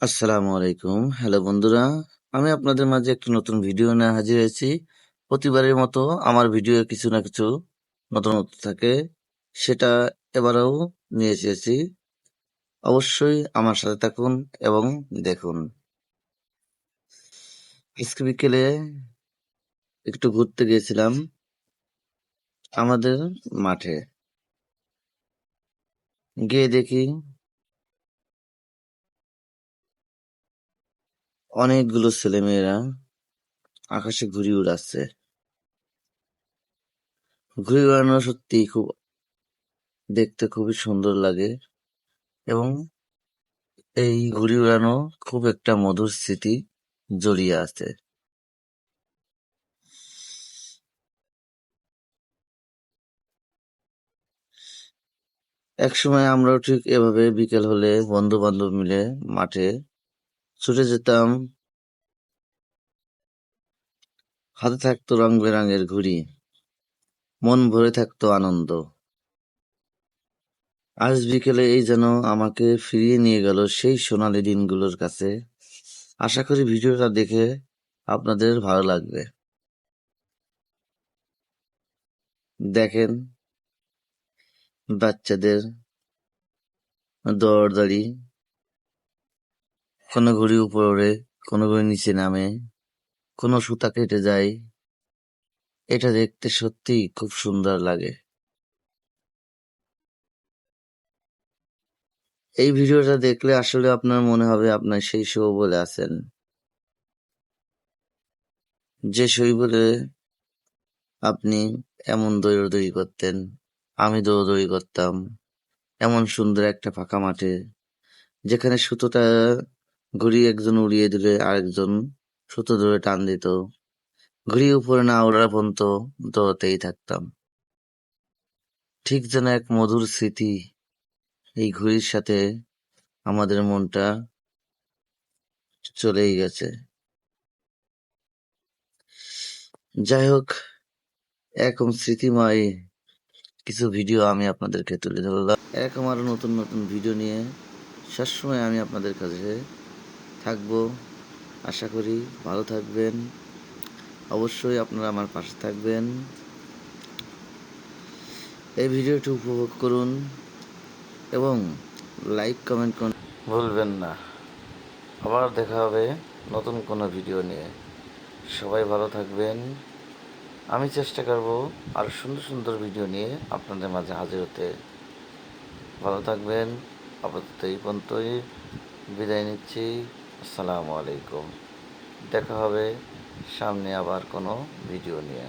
আসসালামু আলাইকুম। হ্যালো বন্ধুরা, আমি আপনাদের মাঝে একটি নতুন ভিডিও নিয়ে হাজির হয়েছি। প্রতিবারের মতো আমার ভিডিও কিছু না কিছু নতুনত্ব থাকে, সেটা এবারেও নিয়ে এসেছি। অবশ্যই আমার সাথে থাকুন এবং দেখুন। আজকে বিকেলে একটু ঘুরতে গিয়েছিলাম আমাদের মাঠে। গিয়ে দেখি অনেকগুলো ছেলেমেয়েরা আকাশে ঘুড়ি উড়াচ্ছে। ঘুড়ি উড়ানো সত্যি খুব, দেখতে খুবই সুন্দর লাগে এবং এই ঘুড়ি উড়ানো খুব একটা মধুর স্মৃতি জড়িয়ে আছে। একসময় আমরাও ঠিক এভাবে বিকেল হলে বন্ধু বান্ধব মিলে মাঠে ছুটে যেতাম হাতে থাকতো রং বেরঙের ঘুড়ি, মন ভরে থাকতো আনন্দ। আজ বিকেলে এই যেন আমাকে ফিরিয়ে নিয়ে গেল সেই সোনালি দিনগুলোর কাছে। আশা করি ভিডিওটা দেখে আপনাদের ভালো লাগবে। দেখেন, বাচ্চাদের দৌড়াদৌড়ি কোনো ঘুড়ি উপরে ওড়ে, কোনো ঘুড়ি নিচে নামে, কোনো সুতা কেটে যায়। এটা দেখতে সত্যিই খুব সুন্দর লাগে। এই ভিডিওটা দেখলে আসলে আপনার মনে হবে আপনার সেই বলে আছেন। যে বলে আপনি এমন দৌড়দৌড়ি করতেন, আমি দৌড়দৌড়ি করতাম, এমন সুন্দর একটা ফাঁকা মাঠে, যেখানে সুতোটা ঘুরিয়ে একজন উড়িয়ে দিলে আরেকজন সুতো ধরে টান দিত। ঘুড়ি উপরে না ওড়া পর্যন্ত দৌড়তেই থাকতাম। ঠিক যেন এক মধুর স্মৃতি এই ঘুড়ির সাথে আমাদের মনটা চলেই গেছে। যাই হোক, এরকম স্মৃতিময় কিছু ভিডিও আমি আপনাদেরকে তুলে ধরলাম। এরকম আরও নতুন নতুন ভিডিও নিয়ে সবসময় আমি আপনাদের কাছে থাকব। আশা করি ভালো থাকবেন। অবশ্যই আপনারা আমার পাশে থাকবেন। এই ভিডিওটি উপভোগ করুন এবং লাইক, কমেন্ট করুন। ভুলবেন না। আবার দেখা হবে নতুন কোনো ভিডিও নিয়ে। সবাই ভালো থাকবেন। আমি চেষ্টা করব আর সুন্দর সুন্দর ভিডিও নিয়ে আপনাদের মাঝে হাজির হতে। ভালো থাকবেন। আপাতত এই পর্যন্তই বিদায় নিচ্ছি। আসসালামু আলাইকুম। দেখা হবে সামনে আবার কোনো ভিডিও নিয়ে।